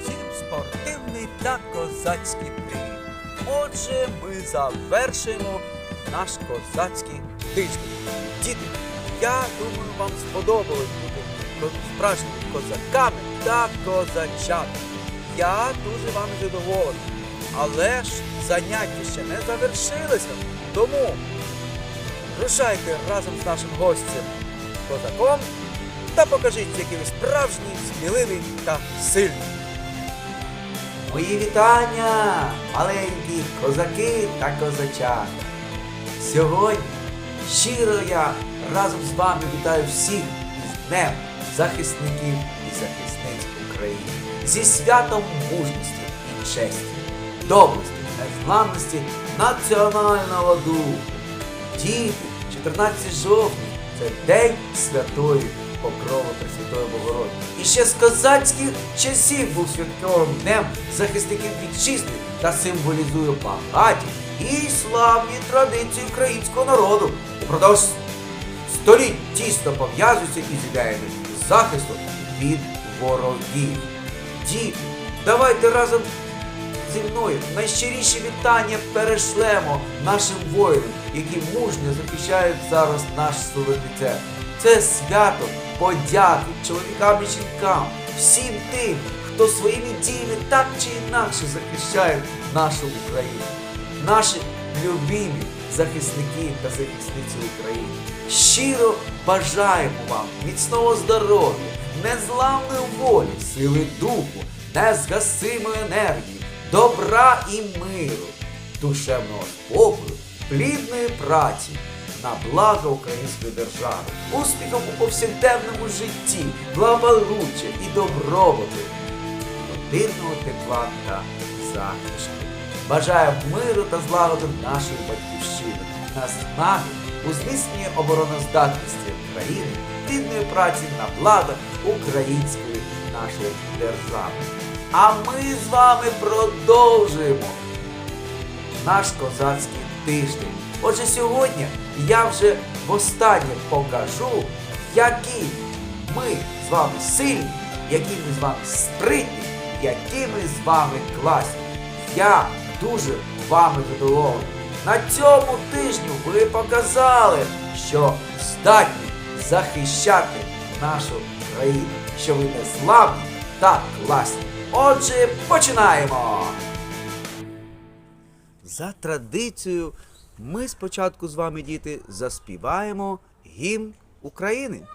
Всім спортивний та козацький привіт. Отже, ми завершуємо наш козацький тиждень. Діти, я думаю, вам сподобалось бути справжніми козаками та козачатами. Я дуже вам задоволений. Але ж заняття ще не завершилися. Тому рушайте разом з нашим гостем козаком та покажіть, який ви справжній, сміливий та сильний. Мої вітання, маленькі козаки та козачата. Сьогодні щиро я разом з вами вітаю всіх із Днем захисників і захисниць України зі святом мужності і честі, доблесті, незламності національного духу. Діти, 14 жовтня це День Святої Покрови Пресвятої Богородиці. І ще з козацьких часів був святковим днем захисників вітчизни та символізує багаті і славні традиції українського народу. Упродовж століть тісно пов'язуються із ідеями захисту від ворогів. Діти, давайте разом зі мною найщиріші вітання перешлемо нашим воїнам, які мужньо захищають зараз наш суверенітет. Це свято подяки чоловікам і жінкам, всім тим, хто своїми діями так чи інакше захищає нашу Україну. Наші любимі захисники та захисниці України. Щиро бажаємо вам міцного здоров'я, незламної волі, сили духу, незгасимої енергії, добра і миру, душевного спокою, плідної праці на благо української держави, успіхів у повсякденному житті, благополуччя і добробуту, родинного тепла та захисту. Бажаю миру та злагоди нашої батьківщини, наснаги у зміцненні обороноздатності країни, плідної праці на благо української нашої держави. А ми з вами продовжуємо наш козацький тиждень. Отже, сьогодні я вже востаннє покажу, які ми з вами сильні, які ми з вами спритні, які ми з вами класні. Я дуже вами задоволений. На цьому тижню ви показали, що здатні захищати нашу країну, що ви не слабі та класні. Отже, починаємо! За традицією, ми спочатку з вами, діти, заспіваємо гімн України.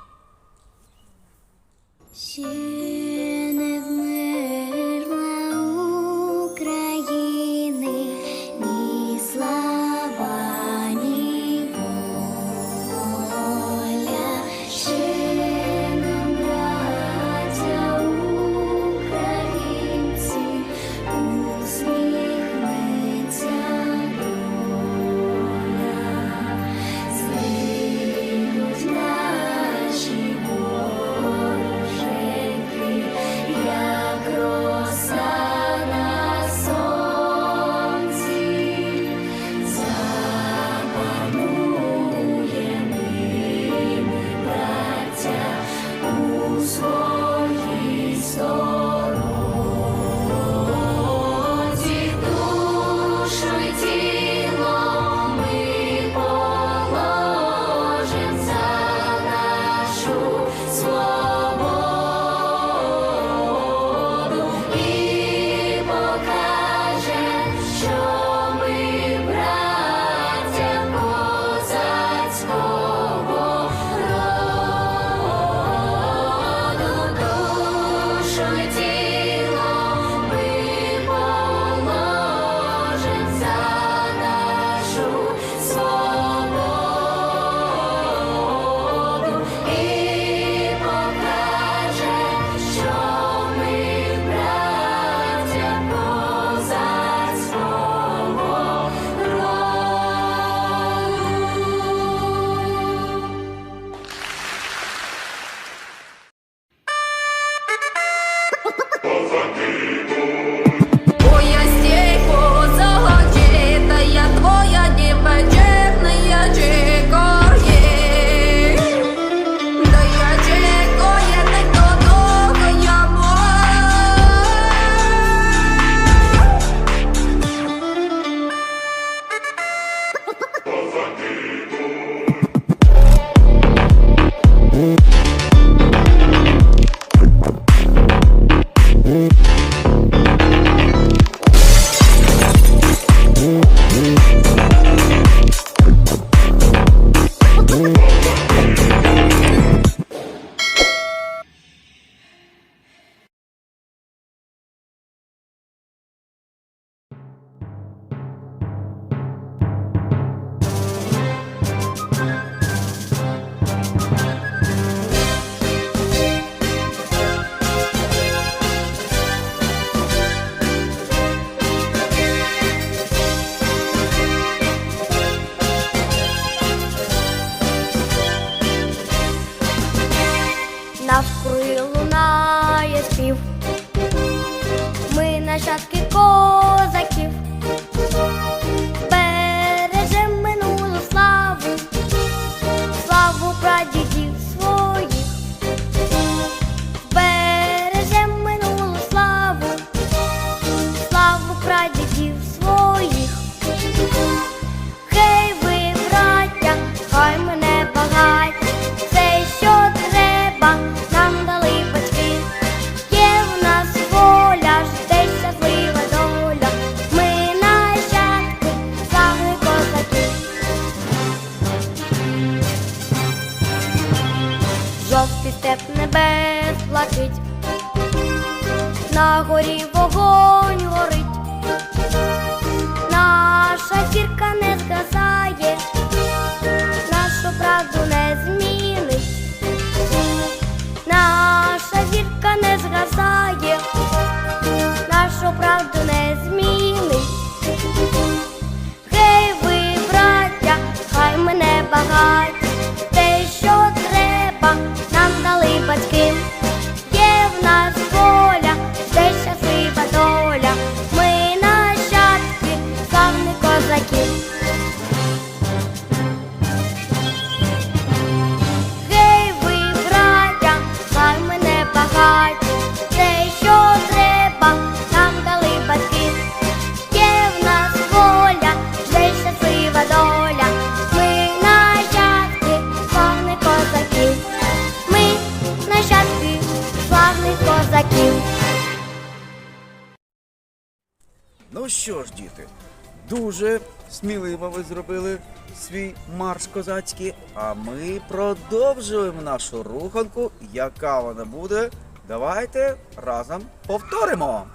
робити. Дуже сміливо ви зробили свій марш козацький. А ми продовжуємо нашу руханку. Яка вона буде? Давайте разом повторимо.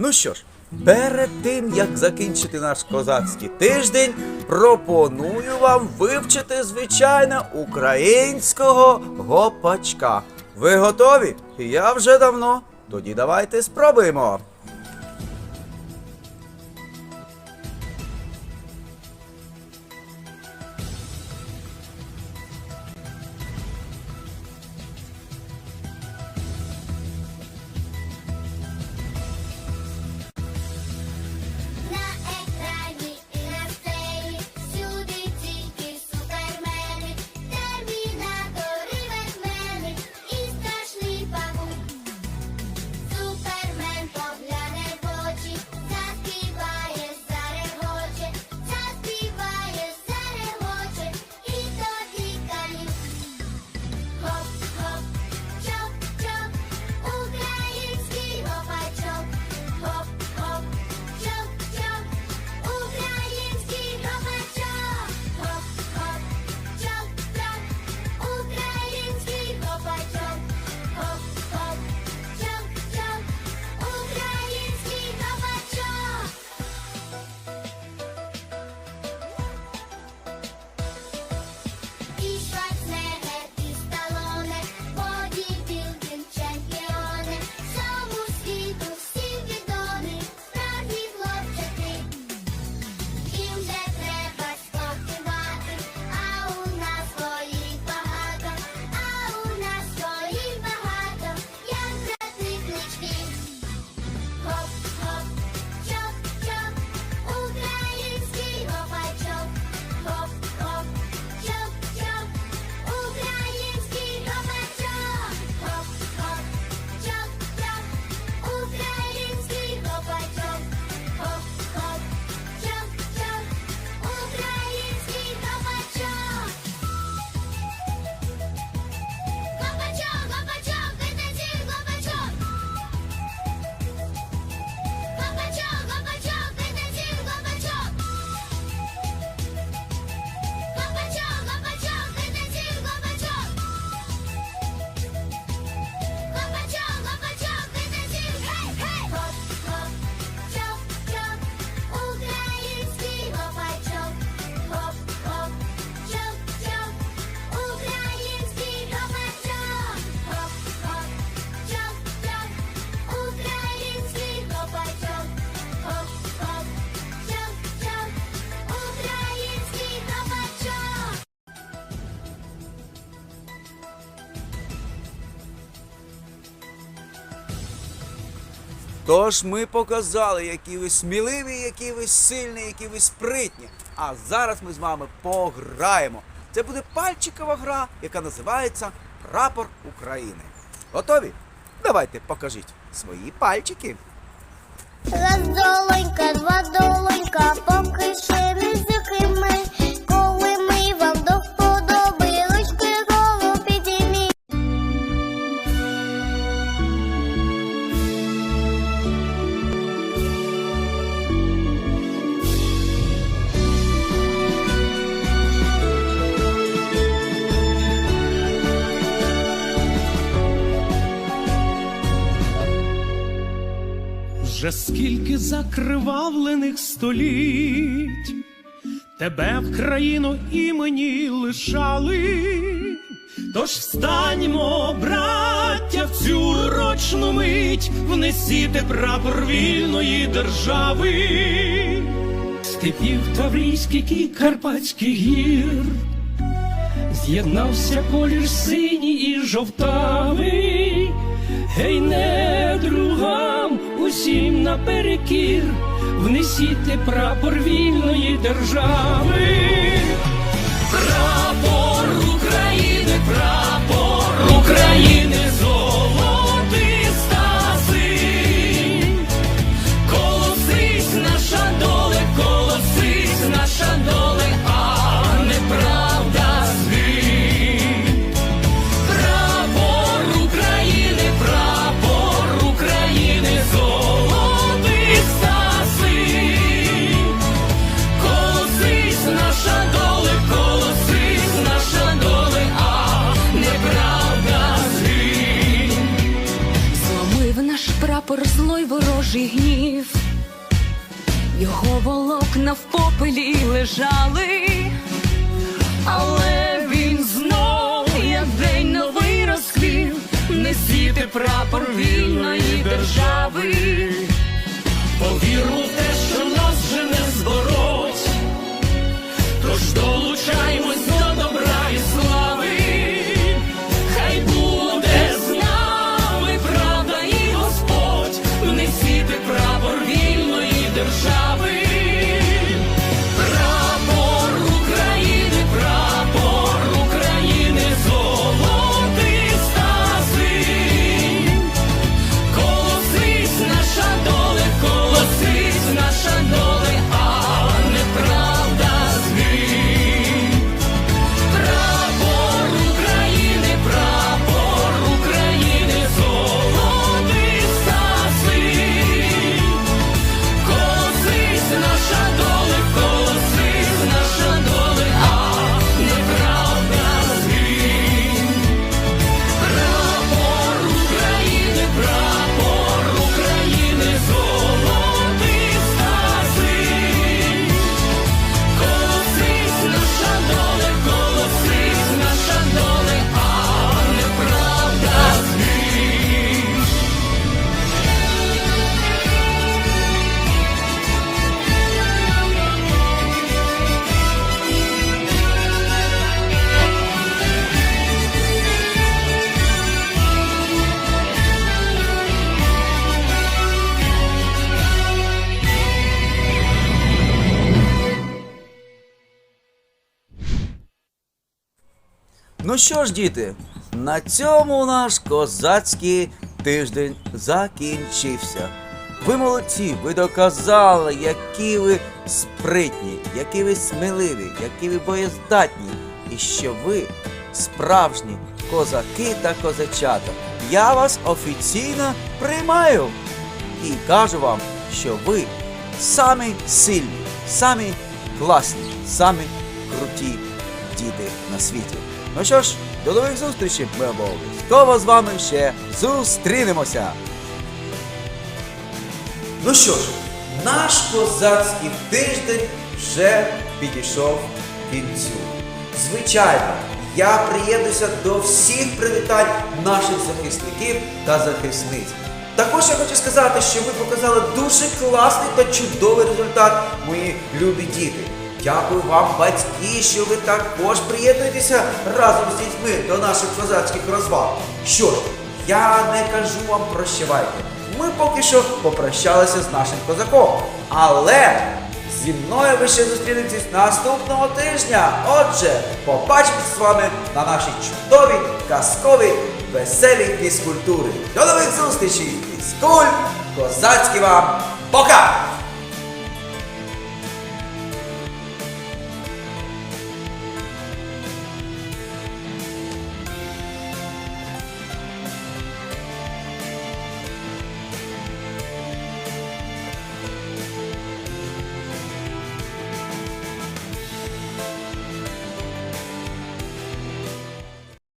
Ну що ж, перед тим як закінчити наш козацький тиждень, пропоную вам вивчити звичайно українського гопачка. Ви готові? Я вже давно. Тоді давайте спробуємо. Тож ми показали, які ви сміливі, які ви сильні, які ви спритні. А зараз ми з вами пограємо. Це буде пальчикова гра, яка називається Прапор України. Готові? Давайте покажіть свої пальчики. Раз долонька, два долонька, поки ще Вже скільки закривавлених століть. Тебе в країну імені лишали, тож встаньмо, браття, в цю урочну мить, внесіте прапор вільної держави, степів Таврійських і Карпатських гір, з'єднався колір синій і жовтавий, гей, недругам усім наперекір, внесіте прапор вільної держави. Прапор України, прапор України, згинь. Зломив наш прапор злой ворожий гнів. його волокна в попелі лежали, але він знов, як день новий розквів, несіти прапор вільної держави. Повіру в те, що нас вже не звороть, тож долучаймось Ну що ж, діти, на цьому наш козацький тиждень закінчився. Ви молодці, ви доказали, які ви спритні, які ви сміливі, які ви боєздатні, і що ви справжні козаки та козачата. Я вас офіційно приймаю і кажу вам, що ви самі сильні, самі класні, самі круті діти на світі. Ну що ж, до нових зустрічей, ми обов'язково з вами ще зустрінемося. Ну що ж, наш козацький тиждень вже підійшов кінцю. Звичайно, я приєднуся до всіх привітань наших захисників та захисниць. Також я хочу сказати, що ви показали дуже класний та чудовий результат, мої любі діти. Дякую вам, батьки, що ви також приєднуєтеся разом з дітьми до наших козацьких розваг. Що ж, я не кажу вам прощавайте. Ми поки що попрощалися з нашим козаком. Але зі мною ви ще зустрінетесь наступного тижня. Отже, побачимось з вами на нашій чудовій, казковій, веселій фізкультурі. До нових зустрічей! Фізкуль! Козацький вам! Пока!